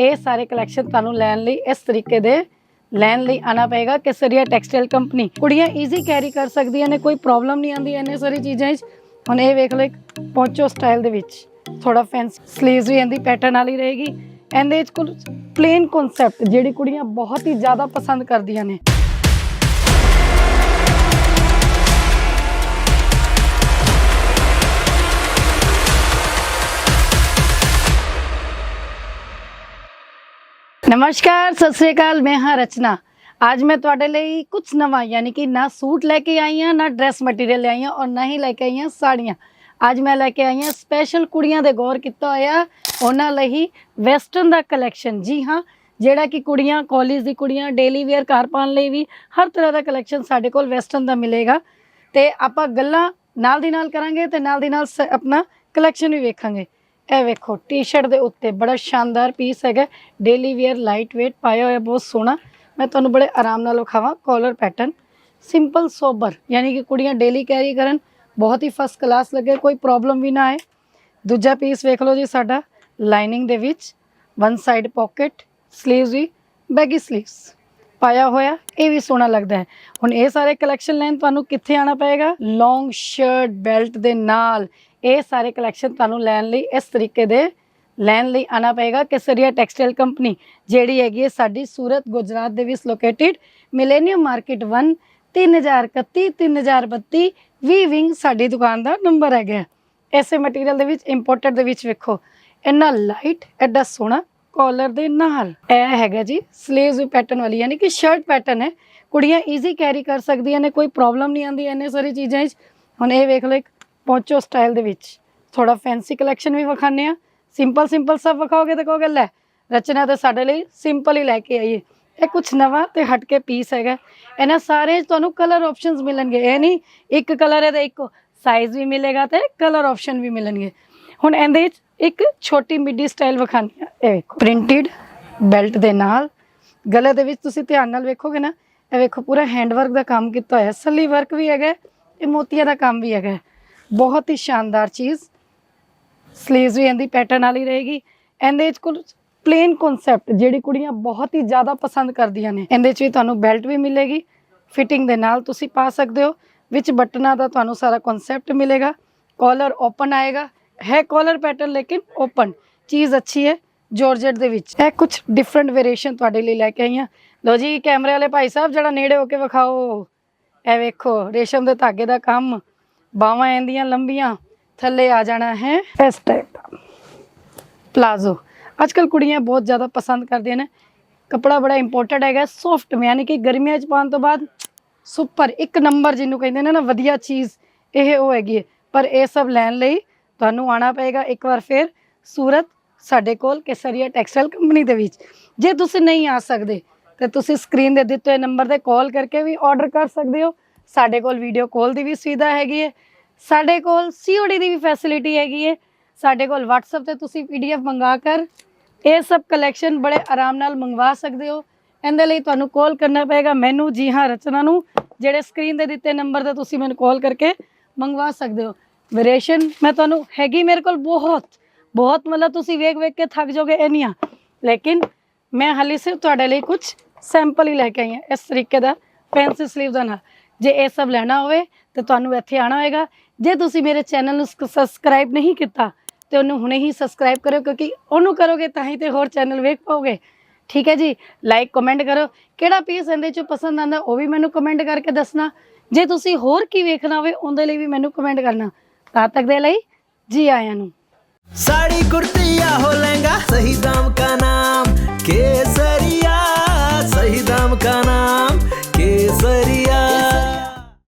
ਇਹ ਸਾਰੇ ਕਲੈਕਸ਼ਨ ਤੁਹਾਨੂੰ ਲੈਣ ਲਈ ਇਸ ਤਰੀਕੇ ਦੇ ਲੈਣ ਲਈ ਆਣਾ ਪਏਗਾ ਕੇਸਰੀਆ ਟੈਕਸਟਾਈਲ ਕੰਪਨੀ। ਕੁੜੀਆਂ ਈਜ਼ੀ ਕੈਰੀ ਕਰ ਸਕਦੀਆਂ ਨੇ, ਕੋਈ ਪ੍ਰੋਬਲਮ ਨਹੀਂ ਆਉਂਦੀ ਇੰਨੇ ਸਾਰੀ ਚੀਜ਼ਾਂ 'ਚ ਹੁਣ ਇਹ ਵੇਖ ਲਓ ਇੱਕ ਪੌਂਚੋ ਸਟਾਈਲ ਦੇ ਵਿੱਚ। ਥੋੜਾ ਫੈਂਸ ਸਲੀਵਸ ਵੀ ਇਹਦੀ ਪੈਟਰਨ ਵਾਲੀ ਰਹੇਗੀ। ਇਹਦੇ ਵਿੱਚ ਕੁਝ ਪਲੇਨ ਕਨਸੈਪਟ ਜਿਹੜੀ ਕੁੜੀਆਂ ਬਹੁਤ ਹੀ ਜ਼ਿਆਦਾ ਪਸੰਦ ਕਰਦੀਆਂ ਨੇ। ਨਮਸਕਾਰ, ਸਤਿ ਸ੍ਰੀ ਅਕਾਲ, ਮੈਂ ਹਾਂ ਰਚਨਾ। ਅੱਜ ਮੈਂ ਤੁਹਾਡੇ ਲਈ ਕੁਝ ਨਵਾਂ, ਯਾਨੀ ਕਿ ਨਾ ਸੂਟ ਲੈ ਕੇ ਆਈ ਹਾਂ, ਨਾ ਡਰੈਸ ਮਟੀਰੀਅਲ ਲੈ ਆਈ ਹਾਂ ਔਰ ਨਾ ਹੀ ਲੈ ਕੇ ਆਈ ਹਾਂ ਸਾੜੀਆਂ। ਅੱਜ ਮੈਂ ਲੈ ਕੇ ਆਈ ਹਾਂ ਸਪੈਸ਼ਲ ਕੁੜੀਆਂ ਦੇ ਗੌਰ ਕੀਤਾ ਹੋਇਆ, ਉਹਨਾਂ ਲਈ ਵੈਸਟਰਨ ਦਾ ਕਲੈਕਸ਼ਨ ਜੀ ਹਾਂ, ਜਿਹੜਾ ਕਿ ਕੁੜੀਆਂ ਕਾਲਜ ਦੀ ਕੁੜੀਆਂ ਡੇਲੀ ਵੇਅਰ ਘਰ ਪਾਉਣ ਲਈ ਵੀ ਹਰ ਤਰ੍ਹਾਂ ਦਾ ਕਲੈਕਸ਼ਨ ਸਾਡੇ ਕੋਲ ਵੈਸਟਰਨ ਦਾ ਮਿਲੇਗਾ। ਤੇ ਆਪਾਂ ਗੱਲਾਂ ਨਾਲ ਦੀ ਨਾਲ ਕਰਾਂਗੇ ਤੇ ਨਾਲ ਦੀ ਨਾਲ ਸ- ਆਪਣਾ ਕਲੈਕਸ਼ਨ ਵੀ ਵੇਖਾਂਗੇ। ਇਹ ਵੇਖੋ ਟੀ-ਸ਼ਰਟ ਦੇ ਉੱਤੇ ਬੜਾ ਸ਼ਾਨਦਾਰ ਪੀਸ ਹੈਗਾ। ਡੇਲੀ ਵੇਅਰ ਲਾਈਟ weight ਪਾਇਆ ਹੋਇਆ ਬਹੁਤ ਸੋਹਣਾ। ਮੈਂ ਤੁਹਾਨੂੰ ਬੜੇ ਆਰਾਮ ਨਾਲ ਵਿਖਾਵਾਂ ਕਾਲਰ ਪੈਟਰਨ ਸਿੰਪਲ ਸੋਬਰ ਯਾਨੀ ਕਿ ਕੁੜੀਆਂ ਡੇਲੀ ਕੈਰੀ ਕਰਨ, ਬਹੁਤ ਹੀ ਫਸਟ ਕਲਾਸ ਲੱਗੇ, ਕੋਈ ਪ੍ਰੋਬਲਮ ਵੀ ਨਾ ਆਏ। ਦੂਜਾ ਪੀਸ ਵੇਖ ਲਓ ਜੀ ਸਾਡਾ ਲਾਈਨਿੰਗ ਦੇ ਵਿੱਚ ਵਨ ਸਾਈਡ ਪਾਕਟ ਸਲੀਵਸ ਵੀ ਬੈਗੀ ਸਲੀਵਸ ਪਾਇਆ ਹੋਇਆ, ਇਹ ਵੀ ਸੋਹਣਾ ਲੱਗਦਾ ਹੈ। ਹੁਣ ਇਹ ਸਾਰੇ ਕਲੈਕਸ਼ਨ ਲੈਣ ਤੁਹਾਨੂੰ ਕਿੱਥੇ ਆਣਾ ਪਏਗਾ? ਲੌਂਗ ਸ਼ਰਟ ਬੈਲਟ ਦੇ ਨਾਲ। ਇਹ ਸਾਰੇ ਕਲੈਕਸ਼ਨ ਤੁਹਾਨੂੰ ਲੈਣ ਲਈ ਇਸ ਤਰੀਕੇ ਦੇ ਲੈਣ ਲਈ ਆਣਾ ਪਏਗਾ ਕੇਸਰੀਆ ਟੈਕਸਟਾਈਲ ਕੰਪਨੀ, ਜਿਹੜੀ ਹੈਗੀ ਹੈ ਸਾਡੀ ਸੂਰਤ ਗੁਜਰਾਤ ਦੇ ਵਿੱਚ located millennium market 1 3031 3032 V wing ਸਾਡੀ ਦੁਕਾਨ ਦਾ ਨੰਬਰ ਹੈਗਾ ਹੈ। ਐਸੇ ਮਟੀਰੀਅਲ ਦੇ ਵਿੱਚ ਇੰਪੋਰਟਡ ਦੇ ਵਿੱਚ ਵੇਖੋ, ਇੰਨਾ ਲਾਈਟ ਐਡਾ ਸੋਹਣਾ ਕਾਲਰ ਦੇ ਨਾਲ। ਇਹ ਹੈਗਾ ਜੀ ਸਲੀਵਸ ਪੈਟਰਨ ਵਾਲੀ, ਯਾਨੀ ਕਿ ਸ਼ਰਟ ਪੈਟਰਨ ਹੈ। ਕੁੜੀਆਂ ਈਜ਼ੀ ਕੈਰੀ ਕਰ ਸਕਦੀਆਂ ਨੇ, ਕੋਈ ਪ੍ਰੋਬਲਮ ਨਹੀਂ ਆਉਂਦੀ ਇੰਨੇ ਸਾਰੀ ਚੀਜ਼ਾਂ 'ਚ ਹੁਣ ਇਹ ਵੇਖ ਲਓ ਇੱਕ ਪੌਂਚੋ ਸਟਾਈਲ ਦੇ ਵਿੱਚ। ਥੋੜਾ ਫੈਂਸੀ ਕਲੈਕਸ਼ਨ ਵੀ ਵਿਖਾਣੇ ਆ ਸਿੰਪਲ ਸਿੰਪਲ ਸਭ ਵਿਖਾਓਗੇ ਤਾਂ ਕਹੋਗੇ, ਲੈ, ਰਚਨਾ ਤਾਂ ਸਾਡੇ ਲਈ ਸਿੰਪਲ ਹੀ ਲੈ ਕੇ ਆਈਏ। ਇਹ ਕੁਝ ਨਵਾਂ ਤੇ ਹਟ ਕੇ ਪੀਸ ਹੈਗਾ। ਇਹਨਾਂ ਸਾਰੇ 'ਚ ਤੁਹਾਨੂੰ ਕਲਰ ਆਪਸ਼ਨਸ ਮਿਲਣਗੇ। ਇਹ ਨਹੀਂ, ਇੱਕ ਕਲਰ ਹੈ ਤੇ ਇੱਕ ਸਾਈਜ਼ ਵੀ ਮਿਲੇਗਾ ਤੇ ਕਲਰ ਆਪਸ਼ਨ ਵੀ ਮਿਲਣਗੇ। ਹੁਣ ਇਹਦੇ ਵਿੱਚ ਇੱਕ ਛੋਟੀ ਮਿੱਡੀ ਸਟਾਈਲ ਵਿਖਾਣੀ ਆ ਇਹ ਵੇਖੋ। ਪ੍ਰਿੰਟਡ ਬੈਲਟ ਦੇ ਨਾਲ। ਗਲੇ ਦੇ ਵਿੱਚ ਤੁਸੀਂ ਧਿਆਨ ਨਾਲ ਵੇਖੋਗੇ ਨਾ। ਇਹ ਵੇਖੋ, ਪੂਰਾ ਹੈਂਡ ਵਰਕ ਦਾ ਕੰਮ ਕੀਤਾ ਹੋਇਆ। ਸੱਲੀ ਵਰਕ ਵੀ ਹੈਗਾ। ਤੇ ਮੋਤੀਆਂ ਦਾ ਕੰਮ ਵੀ ਹੈਗਾ। ਬਹੁਤ ਹੀ ਸ਼ਾਨਦਾਰ ਚੀਜ਼। ਸਲੀਵਸ ਵੀ ਇਹਦੀ ਪੈਟਰਨ ਵਾਲੀ ਰਹੇਗੀ। ਇਹਦੇ ਵਿੱਚ ਕੁਝ ਪਲੇਨ ਕਨਸੈਪਟ ਜਿਹੜੀ ਕੁੜੀਆਂ ਬਹੁਤ ਹੀ ਜ਼ਿਆਦਾ ਪਸੰਦ ਕਰਦੀਆਂ ਨੇ। ਇਹਦੇ 'ਚ ਵੀ ਤੁਹਾਨੂੰ ਬੈਲਟ ਵੀ ਮਿਲੇਗੀ। ਫਿਟਿੰਗ ਦੇ ਨਾਲ ਤੁਸੀਂ ਪਾ ਸਕਦੇ ਹੋ। ਵਿੱਚ ਬਟਨਾਂ ਦਾ ਤੁਹਾਨੂੰ ਸਾਰਾ ਕਨਸੈਪਟ ਮਿਲੇਗਾ। ਕਾਲਰ ਓਪਨ ਆਏਗਾ। ਹੈ ਕਾਲਰ ਪੈਟਰਨ ਲੇਕਿਨ ਓਪਨ ਚੀਜ਼ ਅੱਛੀ ਹੈ ਜਾਰਜਟ ਦੇ ਵਿੱਚ। ਇਹ ਕੁਝ ਡਿਫਰੈਂਟ ਵੇਰੀਏਸ਼ਨ ਤੁਹਾਡੇ ਲਈ ਲੈ ਕੇ ਆਈ ਹਾਂ। ਲੋ ਜੀ, ਕੈਮਰੇ ਵਾਲੇ ਭਾਈ ਸਾਹਿਬ ਜਿਹੜਾ ਨੇੜੇ ਹੋ ਕੇ ਵਿਖਾਓ। ਇਹ ਵੇਖੋ, ਰੇਸ਼ਮ ਦੇ ਧਾਗੇ ਦਾ ਕੰਮ। ਬਾਹਾਂ ਇਹਦੀਆਂ ਲੰਬੀਆਂ ਥੱਲੇ ਆ ਜਾਣਾ ਹੈ। ਇਸ ਟਾਈਪ ਦਾ। ਪਲਾਜ਼ੋ ਅੱਜ ਕੱਲ ਕੁੜੀਆਂ ਬਹੁਤ ਜ਼ਿਆਦਾ ਪਸੰਦ ਕਰਦੀਆਂ ਨੇ। ਕਪੜਾ ਬੜਾ ਇੰਪੋਰਟੈਂਟ ਹੈਗਾ ਸੌਫਟ ਯਾਨੀ ਕਿ ਗਰਮੀਆਂ ਚ ਪਾਉਣ ਤੋਂ ਬਾਅਦ ਸੁਪਰ ਇੱਕ ਨੰਬਰ ਜਿਹਨੂੰ ਕਹਿੰਦੇ ਨੇ ਨਾ ਵਧੀਆ ਚੀਜ਼ ਇਹ ਉਹ ਹੈਗੀ ਹੈ। ਪਰ ਇਹ ਸਭ ਲੈਣ ਲਈ ਤੁਹਾਨੂੰ ਆਣਾ ਪਏਗਾ ਇੱਕ ਵਾਰ ਫਿਰ ਸੂਰਤ ਸਾਡੇ ਕੋਲ ਕੇਸਰੀਆ ਟੈਕਸਟਾਈਲ ਕੰਪਨੀ ਦੇ ਵਿੱਚ। ਜੇ ਤੁਸੀਂ ਨਹੀਂ ਆ ਸਕਦੇ ਤੇ ਤੁਸੀਂ ਸਕਰੀਨ ਦੇ ਦਿੱਤੇ ਨੰਬਰ ਤੇ ਕਾਲ ਕਰਕੇ ਵੀ ਆਰਡਰ ਕਰ ਸਕਦੇ ਹੋ। ਸਾਡੇ ਕੋਲ ਵੀਡੀਓ ਕਾਲ ਦੀ ਵੀ ਸੁਵਿਧਾ ਹੈਗੀ ਹੈ, ਸਾਡੇ ਕੋਲ ਸੀਓਡੀ ਦੀ ਵੀ ਫੈਸਿਲਿਟੀ ਹੈਗੀ ਹੈ, ਸਾਡੇ ਕੋਲ WhatsApp ਤੇ ਤੁਸੀਂ PDF ਮੰਗਾ ਕਰ, ਇਹ ਸਭ ਕਲੈਕਸ਼ਨ ਬੜੇ ਆਰਾਮ ਨਾਲ ਮੰਗਵਾ ਸਕਦੇ ਹੋ, ਇਹਦੇ ਲਈ ਤੁਹਾਨੂੰ ਕਾਲ ਕਰਨਾ ਪਏਗਾ ਮੈਨੂੰ, ਜੀ ਹਾਂ, ਰਚਨਾ ਨੂੰ, ਜਿਹੜੇ ਸਕਰੀਨ ਦੇ ਦਿੱਤੇ ਨੰਬਰ ਤੇ ਤੁਸੀਂ ਮੈਨੂੰ ਕਾਲ ਕਰਕੇ ਮੰਗਵਾ ਸਕਦੇ ਹੋ। ਵੇਰੀਏਸ਼ਨ ਮੈਂ ਤੁਹਾਨੂੰ ਹੈਗੀ ਮੇਰੇ ਕੋਲ ਬਹੁਤ ਬਹੁਤ ਮਤਲਬ ਤੁਸੀਂ ਵੇਖ ਵੇਖ ਕੇ ਥੱਕ ਜਾਓਗੇ ਇੰਨੀਆਂ ਲੇਕਿਨ ਮੈਂ ਹਾਲੇ ਸਿਰਫ ਤੁਹਾਡੇ ਲਈ ਕੁਝ ਸੈਂਪਲ ਹੀ ਲੈ ਕੇ ਆਈ ਹਾਂ, ਇਸ ਤਰੀਕੇ ਦਾ ਫੈਂਸੀ ਸਲੀਵ ਦਾ ਨਾਲ। ਜੇ ਇਹ ਸਭ ਲੈਣਾ ਹੋਵੇ, ਤਾਂ ਤੁਹਾਨੂੰ ਇੱਥੇ ਆਣਾ ਹੋਏਗਾ। ਜੇ ਤੁਸੀਂ ਮੇਰੇ ਚੈਨਲ ਨੂੰ ਸਬਸਕ੍ਰਾਈਬ ਨਹੀਂ ਕੀਤਾ, ਤੇ ਉਹਨੂੰ ਹੁਣੇ ਹੀ ਸਬਸਕ੍ਰਾਈਬ ਕਰੋ ਕਿਉਂਕਿ ਉਹਨੂੰ ਕਰੋਗੇ ਤਾਂ ਹੀ ਤੇ ਹੋਰ ਚੈਨਲ ਵੇਖ ਪਾਓਗੇ। ਠੀਕ ਹੈ ਜੀ? ਲਾਈਕ ਕਮੈਂਟ ਕਰੋ। ਕਿਹੜਾ ਪੀਸ ਇਹਦੇ ਚੋਂ ਪਸੰਦ ਆਉਂਦਾ, ਉਹ ਵੀ ਮੈਨੂੰ ਕਮੈਂਟ ਕਰਕੇ ਦੱਸਣਾ। ਜੇ ਤੁਸੀਂ ਹੋਰ ਕੀ ਵੇਖਣਾ ਹੋਵੇ, ਉਹਦੇ ਲਈ ਵੀ ਮੈਨੂੰ ਕਮੈਂਟ ਕਰਨਾ। ਤਾਂ ਤੱਕ ਦੇ ਲਈ, ਜੀ ਆਇਆਂ ਨੂੰ। ਸਾੜੀ ਕੁੜਤੀ ਆਹੋ ਲਹਿੰਗਾ, ਸਹੀ ਦਾ